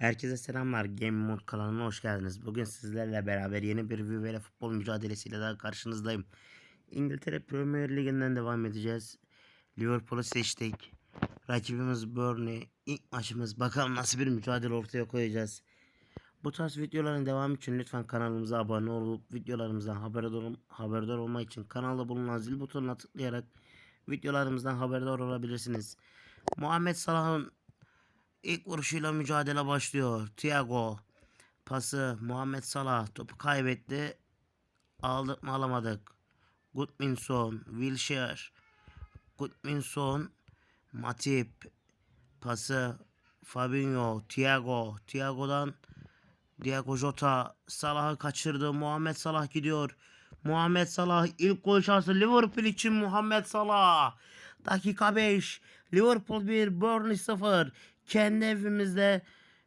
Herkese selamlar. Game Mode kanalına hoş geldiniz. Bugün sizlerle beraber yeni bir Vivele futbol mücadelesiyle daha karşınızdayım. İngiltere Premier Ligi'nden devam edeceğiz. Liverpool'u seçtik. Rakibimiz Burnley. İlk maçımız. Bakalım nasıl bir mücadele ortaya koyacağız. Bu tarz videoların devamı için lütfen kanalımıza abone olup videolarımızdan haberdar, haberdar olmak için kanalda bulunan zil butonuna tıklayarak videolarımızdan haberdar olabilirsiniz. Muhammed Salah'ın İlk vuruşuyla mücadele başlıyor. Thiago pası Muhammed Salah topu kaybetti. Aldık mı alamadık. Gudminson, Wilshere, Gudminson, Matip pası Fabinho, Thiago, Thiago'dan Diego Jota Salah'ı kaçırdı. Muhammed Salah gidiyor. Muhammed Salah ilk gol şansı Liverpool için Muhammed Salah. Dakika 5. Liverpool 1, Burnley 0. Kendi evimizde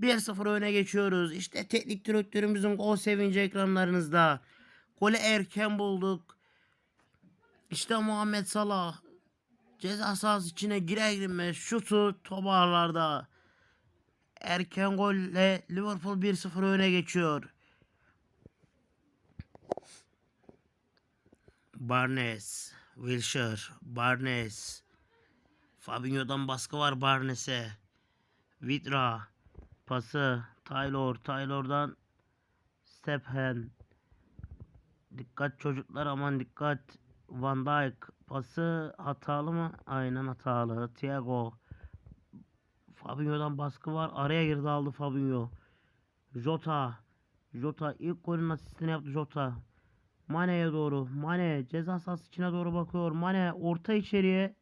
1-0 öne geçiyoruz. İşte teknik direktörümüzün gol sevinci ekranlarınızda. Golü erken bulduk. İşte Muhammed Salah ceza sahası içine girer girmez şutu top ağlarda. Erken golle Liverpool 1-0 öne geçiyor. Barnes, Wilshere, Barnes. Fabinho'dan baskı var Barnes'e. Vidra pası Taylor, Taylor'dan Stephen. Dikkat çocuklar aman dikkat. Van Dijk pası hatalı mı? Aynen hatalı. Thiago. Fabinho'dan baskı var. Araya girdi aldı Fabinho. Jota. Jota ilk golün asistini yaptı Jota. Mane'ye doğru. Mane ceza sahası içine doğru bakıyor. Mane orta içeriye.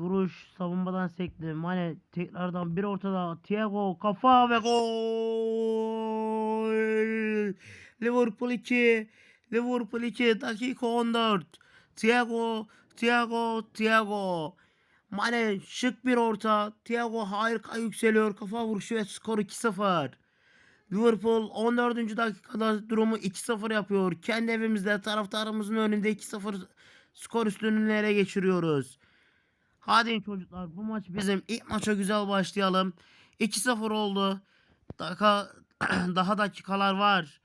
Vuruş savunmadan sekti. Mane tekrardan bir ortada. Thiago kafa ve gol. Liverpool 2. Liverpool 2 dakika 14. Thiago, Thiago, Thiago. Mane şık bir orta. Thiago harika yükseliyor. Kafa vuruşu ve skor 2-0. Liverpool 14. dakikada durumu 2-0 yapıyor. Kendi evimizde taraftarımızın önünde 2-0 skor üstünlüğünü ele geçiriyoruz. Hadi çocuklar bu maç bizim. ilk maça güzel başlayalım. 2-0 oldu. Dakika, daha dakikalar var.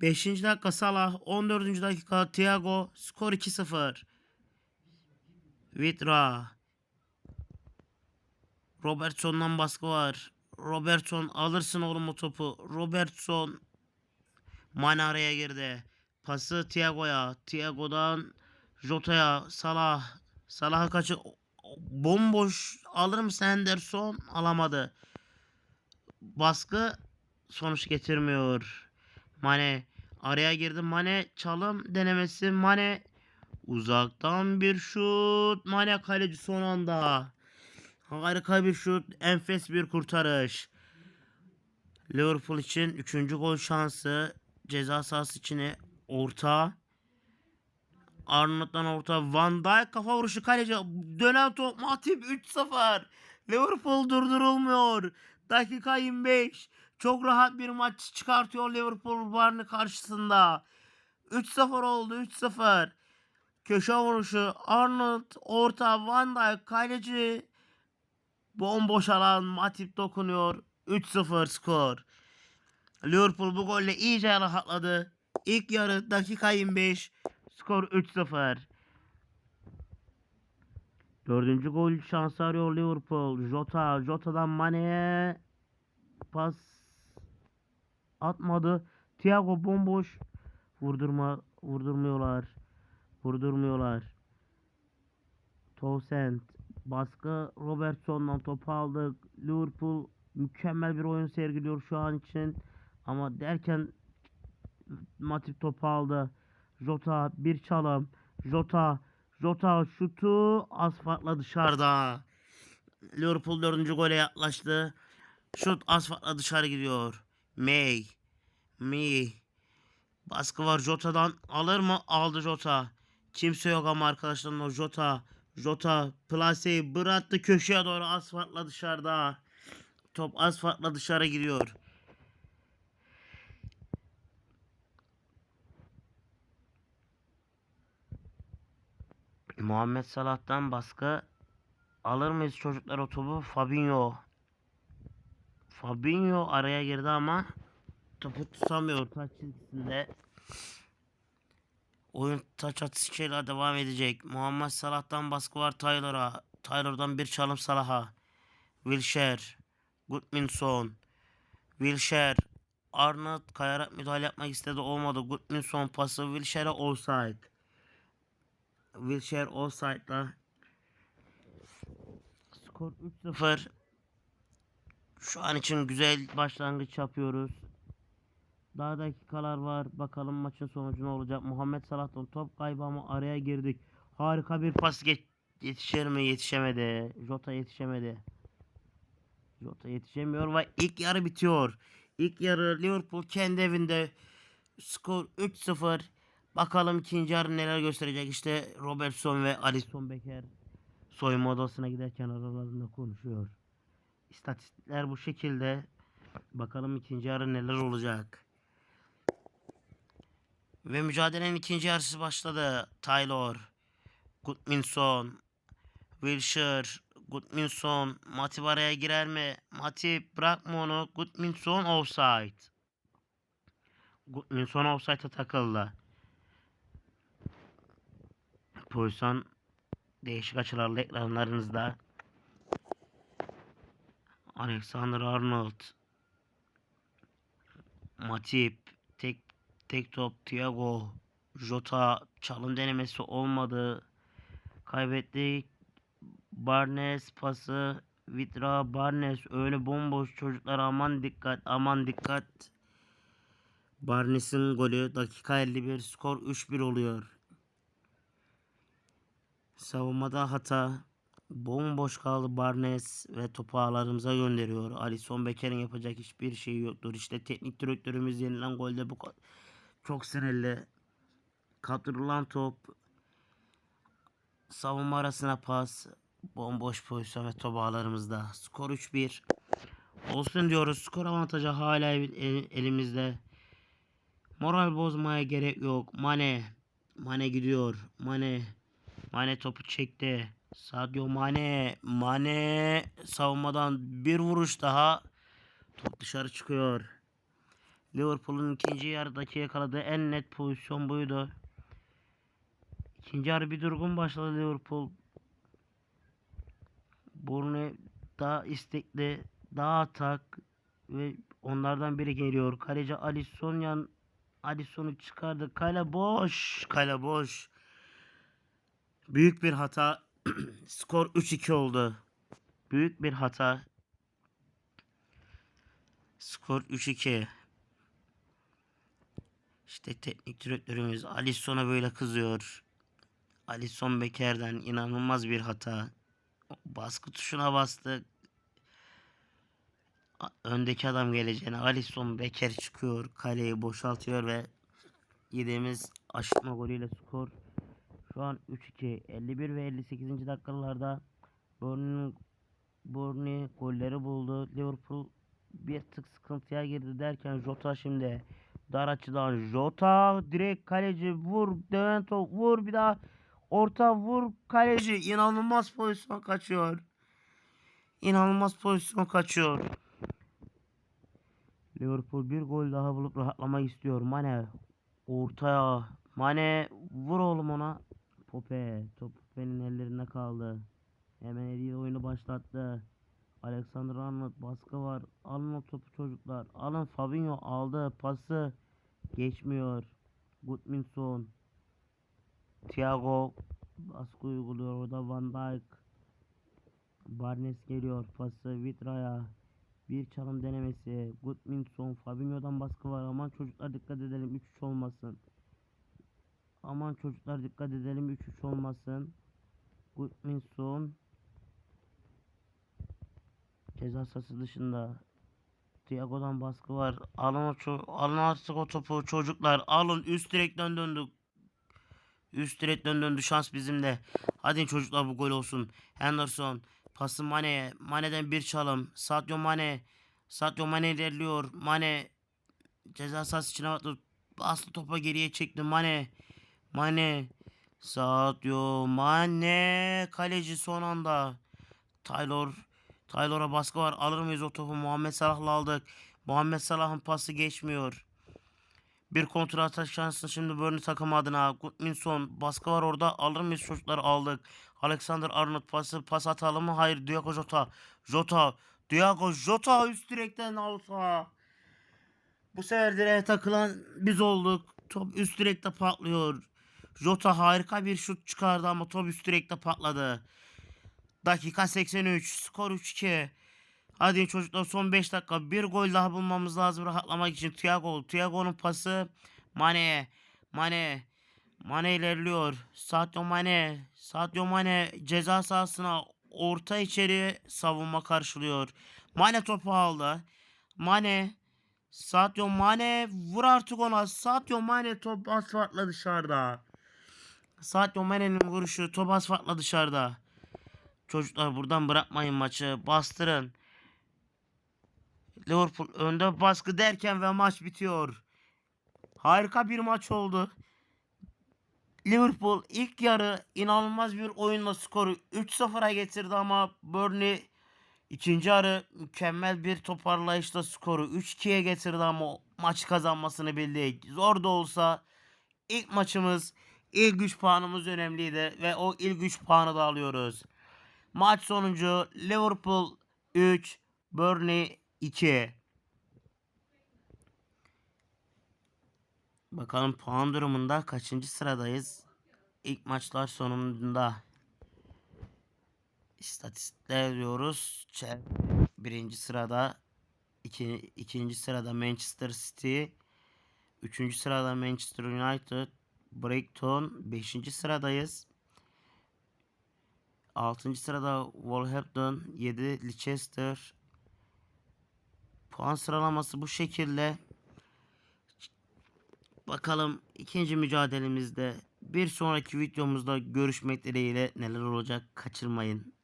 5. dakika Salah, 14. dakika Thiago, skor 2-0. Vitra. Robertson'dan baskı var. Robertson alırsın oğlum o topu. Robertson Mane araya girdi. Pası Thiago'ya. Thiago'dan Jota'ya. Salah. Salah'a kaçı bomboş alır mısın Henderson? Alamadı. Baskı sonuç getirmiyor. Mane araya girdi. Mane çalım denemesi. Mane uzaktan bir şut. Mane kaleci son anda. Harika bir şut. Enfes bir kurtarış. Liverpool için 3. gol şansı. Ceza sahası içine orta. Arnold'dan orta. Van Dijk kafa vuruşu kaleci. Dönen top. Matip 3-0. Liverpool durdurulmuyor. Dakika 25. Çok rahat bir maç çıkartıyor Liverpool Barney karşısında. 3-0 oldu 3-0. Köşe vuruşu. Arnold orta. Van Dijk kaleci. Bomboş alan Matip dokunuyor. 3-0 skor. Liverpool bu golle iyice rahatladı. İlk yarı dakika 25. Skor 3-0. Dördüncü gol şansı arıyor Liverpool. Jota. Jota'dan Mane'ye pas atmadı. Thiago bomboş. Vurdurma vurdurmuyorlar. Vurdurmuyorlar. Townsend baskı Robertson'dan topu aldık. Liverpool mükemmel bir oyun sergiliyor şu an için. Ama derken Matip topu aldı. Jota bir çalım. Jota Jota şutu az farkla dışarıda. Liverpool dördüncü gole yaklaştı. Şut az farkla dışarı gidiyor. May. May. Baskı var Jota'dan. Alır mı? Aldı Jota. Kimse yok ama arkadaşlar o Jota. Jota plaseyi bıraktı köşeye doğru asfaltla dışarıda. Top asfaltla dışarı gidiyor. Muhammed Salah'tan baskı Alır mıyız çocuklar o topu? Fabinho. Fabinho araya girdi ama topu tutamıyor taç çizgisinde. Oyun taç atışıyla devam edecek. Muhammed Salah'tan baskı var Taylor'a. Taylor'dan bir çalım Salah'a. Wilshere. Gudmundsson. Wilshere. Arnold kayarak müdahale yapmak istedi olmadı. Gudmundsson pası Wilshere'e offside. Wilshere offside'la. Skor 3-0. Şu an için güzel başlangıç yapıyoruz. Daha dakikalar var. Bakalım maçın sonucu ne olacak. Muhammed Salah'tan top kaybı ama araya girdik. Harika bir pas geç yetişir mi? Yetişemedi. Jota yetişemedi. Jota yetişemiyor ve ilk yarı bitiyor. İlk yarı Liverpool kendi evinde skor 3-0. Bakalım ikinci yarı neler gösterecek. İşte Robertson ve Alisson Becker soyunma odasına giderken aralarında konuşuyor. İstatistikler bu şekilde. Bakalım ikinci yarı neler olacak. Ve mücadelenin ikinci yarısı başladı. Taylor, Gudmundsson, Wilshere, Gudmundsson, Matip araya girer mi? Matip bırakma onu. Gudmundsson offside. Gudmundsson offside'a takıldı. Pozisyon değişik açılarla ekranlarınızda. Alexander Arnold. Matip. Tek tek top Thiago. Jota çalım denemesi olmadı. Kaybettik. Barnes pası. Vitra Barnes öyle bomboş çocuklar aman dikkat aman dikkat. Barnes'in golü dakika 51 skor 3-1 oluyor. Savunmada hata. Bomboş kaldı Barnes ve topu ağlarımıza gönderiyor. Alisson Becker'in yapacak hiçbir şey yoktur. İşte teknik direktörümüz yenilen golde bu çok sinirli. Kaptırılan top. Savunma arasına pas. Bomboş pozisyon ve top ağlarımızda. Skor 3-1. Olsun diyoruz. Skor avantajı hala el- elimizde. Moral bozmaya gerek yok. Mane. Mane gidiyor. Mane. Mane topu çekti. Sadio Mane. Mane savunmadan bir vuruş daha. Top dışarı çıkıyor. Liverpool'un ikinci yarıdaki yakaladığı en net pozisyon buydu. İkinci yarı bir durgun başladı Liverpool. Burnu daha istekli, daha atak ve onlardan biri geliyor. Kaleci Alisson yan Alisson'u çıkardı. Kale boş. Kale boş. Büyük bir hata. Skor 3-2 oldu. Büyük bir hata. Skor 3-2. İşte teknik direktörümüz Alisson'a böyle kızıyor. Alisson Becker'den inanılmaz bir hata. Baskı tuşuna bastı. Öndeki adam geleceğine Alisson Becker çıkıyor. Kaleyi boşaltıyor ve yediğimiz aşırtma golüyle skor şu an 3-2. 51 ve 58. dakikalarda Burnley, Burnley golleri buldu. Liverpool bir tık sıkıntıya girdi derken Jota şimdi dar açıdan Jota direkt kaleci vur dönen top vur bir daha orta vur kaleci inanılmaz pozisyon kaçıyor. İnanılmaz pozisyon kaçıyor. Liverpool bir gol daha bulup rahatlamak istiyor. Mane ortaya. Mane vur oğlum ona. Pope. Top Pope'nin ellerinde kaldı. Hemen eliyle oyunu başlattı. Alexander Arnold baskı var. O topu çocuklar. Alın Fabinho aldı pası. Geçmiyor. Gudmundsson. Thiago baskı uyguluyor. Orada Van Dijk. Barnes geliyor. Pası Vitra'ya. Bir çalım denemesi. Gudmundsson. Fabinho'dan baskı var. Aman çocuklar dikkat edelim. 3-3 olmasın. Aman çocuklar dikkat edelim 3-3 olmasın. Gudmundsson. Ceza sahası dışında. Thiago'dan baskı var. Alın, o alın artık o topu çocuklar. Alın üst direkten döndük. Üst direkten döndü şans bizimle. Hadi çocuklar bu gol olsun. Henderson. Pası Mane'ye. Mane'den bir çalım. Sadio Mane. Sadio Mane ilerliyor. Mane ceza sahası içine baktı. Bastı topa geriye çekti. Mane. Mane. Sadio Mane. Kaleci son anda. Taylor. Taylor'a baskı var. Alır mıyız o topu? Muhammed Salah'la aldık. Muhammed Salah'ın pası geçmiyor. Bir kontrol atak şansı şimdi Burnley takım adına. Gudmundsson baskı var orada. Alır mıyız çocuklar? Aldık. Alexander Arnold pası pas atalım mı? Hayır. Diogo Jota. Jota. Diogo Jota üst direkten alsa. Bu sefer direğe takılan biz olduk. Top üst direkte patlıyor. Jota harika bir şut çıkardı ama üst direkte patladı. Dakika 83. Skor 3-2. Hadi çocuklar son 5 dakika. Bir gol daha bulmamız lazım rahatlamak için. Thiago. Thiago'nun pası Mane. Mane. Mane ilerliyor. Sadio Mane. Sadio Mane ceza sahasına orta içeri savunma karşılıyor. Mane topu aldı. Mane. Sadio Mane vur artık ona. Sadio Mane top asfaltla dışarıda. Sadio Mane'nin vuruşu top asfaltla dışarıda. Çocuklar buradan bırakmayın maçı. Bastırın. Liverpool önde baskı derken ve maç bitiyor. Harika bir maç oldu. Liverpool ilk yarı inanılmaz bir oyunla skoru 3-0'a getirdi ama Burnley ikinci yarı mükemmel bir toparlayışla skoru 3-2'ye getirdi ama maçı kazanmasını bildik. Zor da olsa ilk maçımız ilk 3 puanımız önemliydi ve o ilk 3 puanı da alıyoruz. Maç sonucu Liverpool 3, Burnley 2. Bakalım puan durumunda kaçıncı sıradayız? İlk maçlar sonunda. İstatistikler diyoruz. Birinci sırada. iki, ikinci sırada Manchester City. Üçüncü sırada Manchester United. Brighton. Beşinci sıradayız. 6. sırada Wolverhampton, 7 Leicester. Puan sıralaması bu şekilde. Bakalım ikinci mücadelemizde bir sonraki videomuzda görüşmek dileğiyle neler olacak kaçırmayın.